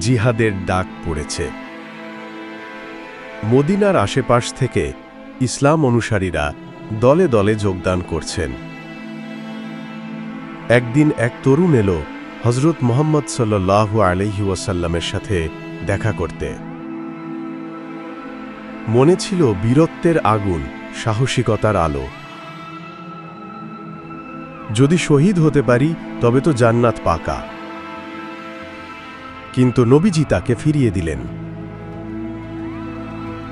জিহাদের ডাক পড়েছে। মদিনার আশেপাশ থেকে ইসলাম অনুসারীরা দলে দলে যোগদান করছেন। একদিন এক তরুণ এলো হজরত মোহাম্মদ সাল্লাহু আলহি ওয়াসাল্লামের সাথে দেখা করতে। মনে ছিল বীরত্বের আগুন, সাহসিকতার আলো। যদি শহীদ হতে পারি, তবে তো জান্নাত পাকা। কিন্তু নবীজি তাকে ফিরিয়ে দিলেন।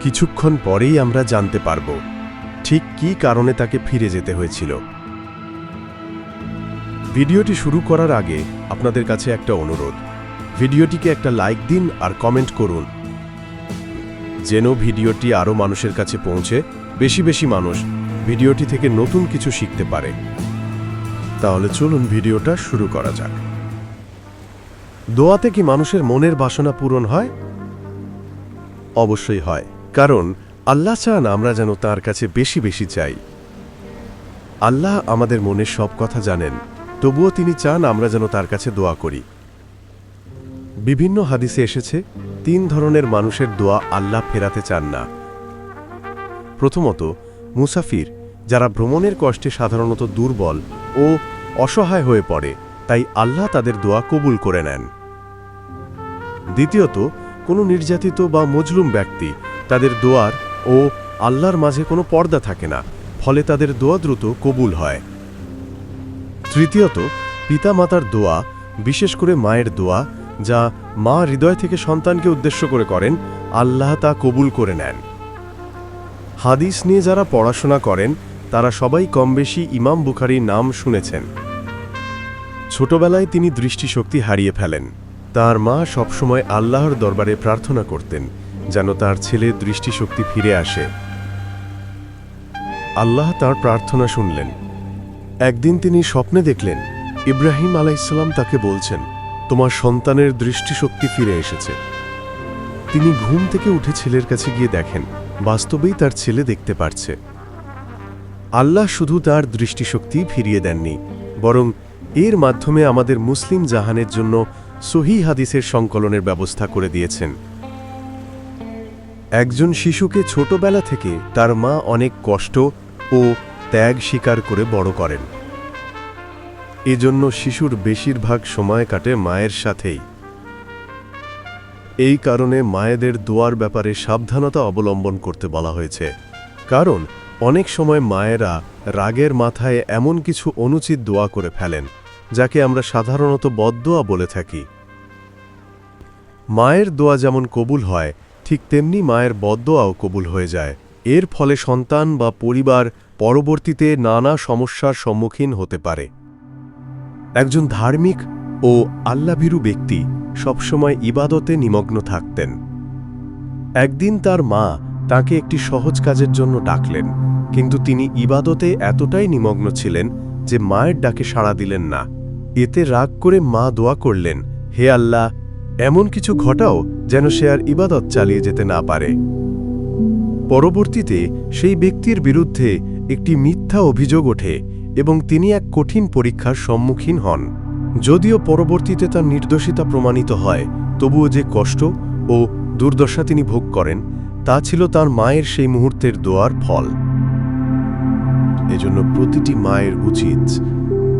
কিছুক্ষণ পরেই আমরা জানতে পারব, ঠিক কি কারণে তাকে ফিরে যেতে হয়েছিল। ভিডিওটি শুরু করার আগে আপনাদের কাছে একটা অনুরোধ, ভিডিওটিকে একটা লাইক দিন আর কমেন্ট করুন। যেন ভিডিওটি আরও মানুষের কাছে পৌঁছে, বেশি বেশি মানুষ ভিডিওটি থেকে নতুন কিছু শিখতে পারে। তাহলে চলুন ভিডিওটা শুরু করা যাক। দোয়াতে কি মানুষের মনের বাসনা পূরণ হয়? অবশ্যই হয়, কারণ আল্লাহ চান আমরা যেন তার কাছে বেশি বেশি চাই। আল্লাহ আমাদের মনের সব কথা জানেন, তবুও তিনি চান আমরা যেন তার কাছে দোয়া করি। বিভিন্ন হাদিসে এসেছে, তিন ধরনের মানুষের দোয়া আল্লাহ ফেরাতে চান না। প্রথমত, মুসাফির, যারা ভ্রমণের কষ্টে সাধারণত দুর্বল ও অসহায় হয়ে পড়ে। তাই আল্লাহ তাদের দোয়া কবুল করে নেন। দ্বিতীয়ত, কোনো নির্যাতিত বা মজলুম ব্যক্তি তাদের দোয়ার ও আল্লাহর মাঝে কোনো পর্দা থাকে না, ফলে তাদের দোয়া দ্রুত কবুল হয়। তৃতীয়ত, পিতামাতার দোয়া, বিশেষ করে মায়ের দোয়া, যা মা হৃদয় থেকে সন্তানকে উদ্দেশ্য করে করেন, আল্লাহ তা কবুল করে নেন। হাদিস নিয়ে যারা পড়াশোনা করেন, তারা সবাই কমবেশি ইমাম বুখারির নাম শুনেছেন। ছোটবেলায় তিনি দৃষ্টিশক্তি হারিয়ে ফেলেন। তার মা সবসময় আল্লাহর দরবারে প্রার্থনা করতেন, যেন তার ছেলে দৃষ্টিশক্তি ফিরে আসে। আল্লাহ তার প্রার্থনা শুনলেন। একদিন তিনি স্বপ্নে দেখলেন, ইব্রাহিম আলাইসাল্লাম তাকে বলছেন, তোমার সন্তানের দৃষ্টিশক্তি ফিরে এসেছে। তিনি ঘুম থেকে উঠে ছেলের কাছে গিয়ে দেখেন, বাস্তবেই তার ছেলে দেখতে পারছে। আল্লাহ শুধু তার দৃষ্টিশক্তি ফিরিয়ে দেননি, বরং এর মাধ্যমে আমাদের মুসলিম জাহানের জন্য সহি হাদিসের সংকলনের ব্যবস্থা করে দিয়েছেন। একজন শিশুকে ছোটবেলা থেকে তার মা অনেক কষ্ট ও ত্যাগ স্বীকার করে বড় করেন। এজন্য শিশুর বেশিরভাগ সময় কাটে মায়ের সাথেই। এই কারণে মায়েদের দোয়ার ব্যাপারে সাবধানতা অবলম্বন করতে বলা হয়েছে। কারণ অনেক সময় মায়েরা রাগের মাথায় এমন কিছু অনুচিত দোয়া করে ফেলেন, যাকে আমরা সাধারণত বদদোয়া বলে থাকি। মায়ের দোয়া যেমন কবুল হয়, ঠিক তেমনি মায়ের বদদোয়াও কবুল হয়ে যায়। এর ফলে সন্তান বা পরিবার পরবর্তীতে নানা সমস্যার সম্মুখীন হতে পারে। একজন ধার্মিক ও আল্লাভীরু ব্যক্তি সবসময় ইবাদতে নিমগ্ন থাকতেন। একদিন তার মা তাকে একটি সহজ কাজের জন্য ডাকলেন, কিন্তু তিনি ইবাদতে এতটাই নিমগ্ন ছিলেন যে মায়ের ডাকে সাড়া দিলেন না। এতে রাগ করে মা দোয়া করলেন, হে আল্লাহ, এমন কিছু ঘটাও যেন সে আর ইবাদত চালিয়ে যেতে না পারে। পরবর্তীতে সেই ব্যক্তির বিরুদ্ধে একটি মিথ্যা অভিযোগ ওঠে এবং তিনি এক কঠিন পরীক্ষার সম্মুখীন হন। যদিও পরবর্তীতে তার নির্দোষিতা প্রমাণিত হয়, তবুও যে কষ্ট ও দুর্দশা তিনি ভোগ করেন তা ছিল তার মায়ের সেই মুহূর্তের দোয়ার ফল। এজন্য প্রতিটি মায়ের উচিত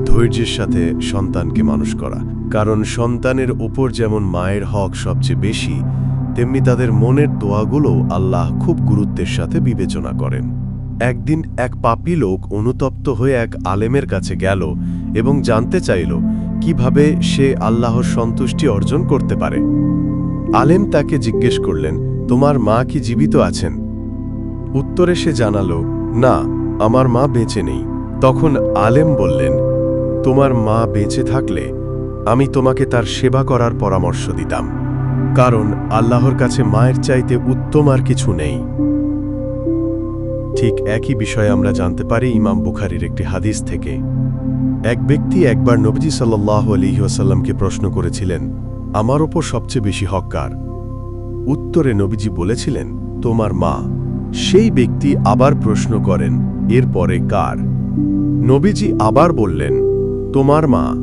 ধৈর্যের সাথে সন্তানকে মানুষ করা। কারণ সন্তানের ওপর যেমন মায়ের হক সবচেয়ে বেশি, তেমনি তাদের মনের দোয়াগুলো আল্লাহ খুব গুরুত্বের সাথে বিবেচনা করেন। একদিন এক পাপী লোক অনুতপ্ত হয়ে এক আলেমের কাছে গেল এবং জানতে চাইল কীভাবে সে আল্লাহর সন্তুষ্টি অর্জন করতে পারে। আলেম তাকে জিজ্ঞেস করলেন তোমার মা কি জীবিত আছেন? উত্তরে সে জানালো, না, আমার মা বেঁচে নেই। তখন আলেম বললেন, তোমার মা বেঁচে থাকলে আমি তোমাকে তার সেবা করার পরামর্শ দিতাম, কারণ আল্লাহর কাছে মায়ের চাইতে উত্তম আর কিছু নেই। ঠিক একই বিষয়ে আমরা জানতে পারি ইমাম বুখারির একটি হাদিস থেকে, এক ব্যক্তি একবার নবীজি সাল্লাহ আলিহাসাল্লামকে প্রশ্ন করেছিলেন, আমার ওপর সবচেয়ে বেশি হককার উত্তরে নবীজি বলেছিলেন, তোমার মা। সেই ব্যক্তি আবার প্রশ্ন করেন এরপরে কার? নবীজি আবার বললেন, তোমার মা।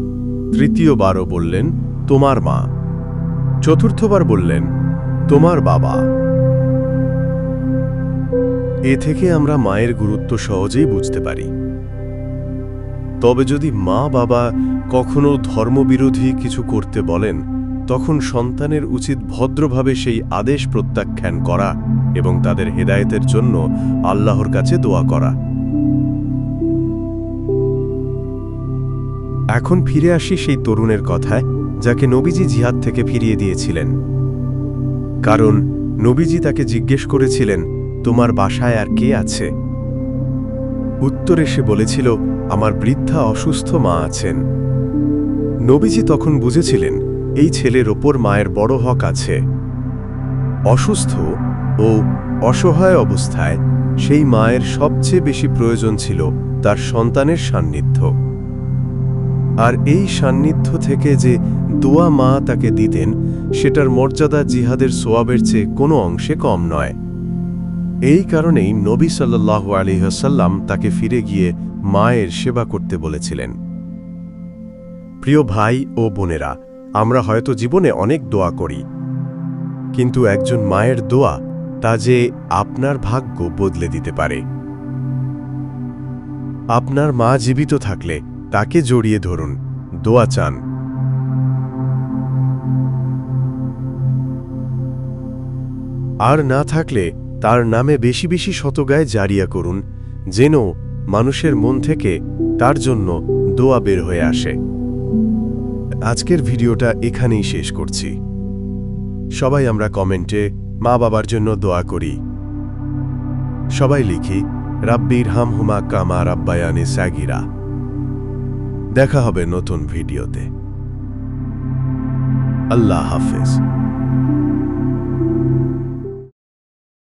তৃতীয়বারও বললেন, তোমার মা। চতুর্থবার বললেন, তোমার বাবা। এ থেকে আমরা মায়ের গুরুত্ব সহজেই বুঝতে পারি। তবে যদি মা বাবা কখনো ধর্মবিরোধী কিছু করতে বলেন তখন সন্তানের উচিত ভদ্রভাবে সেই আদেশ প্রত্যাখ্যান করা এবং তাদের হেদায়েতের জন্য আল্লাহর কাছে দোয়া করা। এখন ফিরে আসি সেই তরুণের কথায়, যাকে নবীজি জিহাদ থেকে ফিরিয়ে দিয়েছিলেন। কারণ নবীজি তাকে জিজ্ঞেস করেছিলেন, তোমার বাসায় আর কে আছে? উত্তরে সে বলেছিল, আমার বৃদ্ধা অসুস্থ মা আছেন। নবীজি তখন বুঝেছিলেন এই ছেলের ওপর মায়ের বড় হক আছে। অসুস্থ ও অসহায় অবস্থায় সেই মায়ের সবচেয়ে বেশি প্রয়োজন ছিল তার সন্তানের সান্নিধ্য। আর এই সান্নিধ্য থেকে যে দোয়া মা তাকে দিতেন, সেটার মর্যাদা জিহাদের সোয়াবের চেয়ে কোনো অংশে কম নয়। এই কারণেই নবী সাল্লাহ আলিহাসাল্লাম তাকে ফিরে গিয়ে মায়ের সেবা করতে বলেছিলেন। প্রিয় ভাই ও বোনেরা আমরা হয়তো জীবনে অনেক দোয়া করি। কিন্তু একজন মায়ের দোয়া তা যে আপনার ভাগ্য বদলে দিতে পারে। আপনার মা জীবিত থাকলে তাকে জড়িয়ে ধরুন। দোয়া চান। আর না থাকলে তার নামে বেশি বেশি শতগায় জারিয়া করুন, যেন মানুষের মন থেকে তার জন্য দোয়া বের হয়ে আসে। আজকের ভিডিওটা এখানেই শেষ করছি। সবাই আমরা কমেন্টে মা বাবার জন্য দোয়া করি। সবাই লিখি, রাব্বির হাম হুমা কামা রাব্বায়ানে স্যাগিরা দেখা হবে নতুন ভিডিওতে। আল্লাহ হাফেজ।